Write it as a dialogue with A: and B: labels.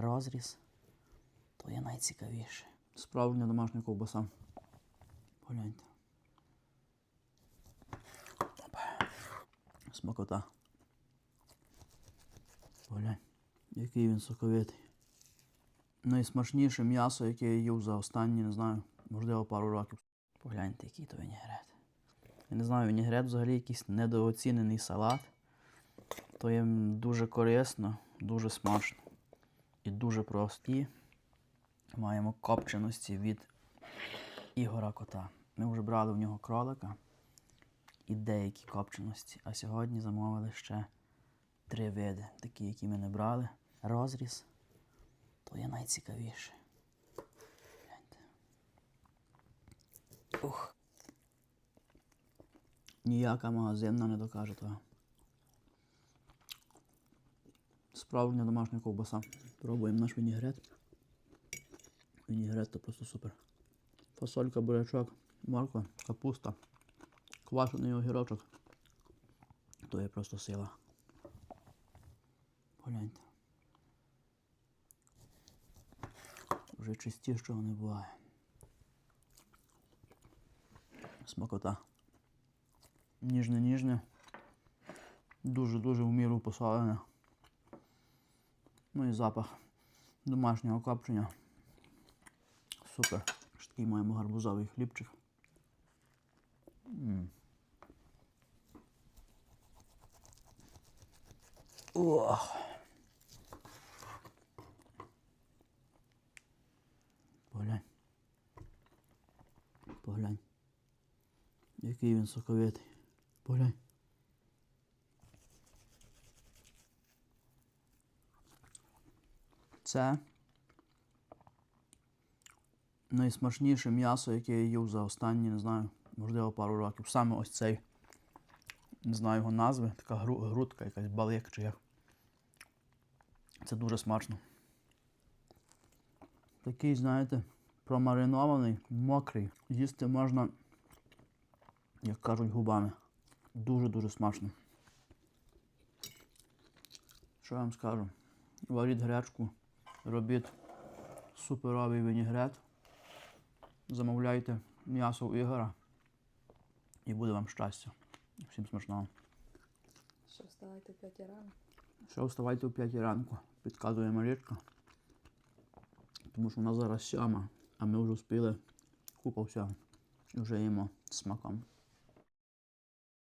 A: розріз, то є найцікавіше. Справжня домашня ковбаса. Погляньте. Смакота. Поглянь, який він соковитий. Найсмачніше м'ясо, яке я їв за останні, не знаю, можливо, пару років. Погляньте, який то вінігрет. Я не знаю, вінігрет взагалі якийсь недооцінений салат. То є дуже корисно, дуже смачно і дуже прості. Маємо копченості від Ігора Кота. Ми вже брали в нього кролика і деякі копченості. А сьогодні замовили ще три види, такі, які ми не брали. Розріз, то є найцікавіше. Ух. Ніяка магазинна не докаже того. Справжня домашня ковбаса. Пробуємо наш вінігрет. Вінігрет то просто супер. Фасолька, бурячок, морква, капуста, квашений огірочок. То є просто сила. Погляньте. Вже чистішого не буває. Смакота. Ніжне-ніжне. Дуже-дуже в міру посолене. Ну і запах домашнього копчення. Супер. Ось такий маємо гарбузовий хлібчик. М. Ох. Поглянь. Поглянь. Який він соковитий. Поглянь. Це найсмачніше м'ясо, яке я їв за останні, не знаю, можливо, пару років. Саме ось цей, не знаю його назви, така гру, грудка, якась балик чи як. Це дуже смачно. Такий, знаєте, промаринований, мокрий. Їсти можна, як кажуть, губами. Дуже-дуже смачно. Що я вам скажу? Варіть гречку, робіть суперовий вінігрет, замовляйте м'ясо у Ігора і буде вам щастя. Всім смачного.
B: Що вставайте в 5 рано?
A: Ще вставайте о 5 ранку, підказує Марічка. Тому що вона зараз сьома, а ми вже встигли купа всього. І вже їмо смаком.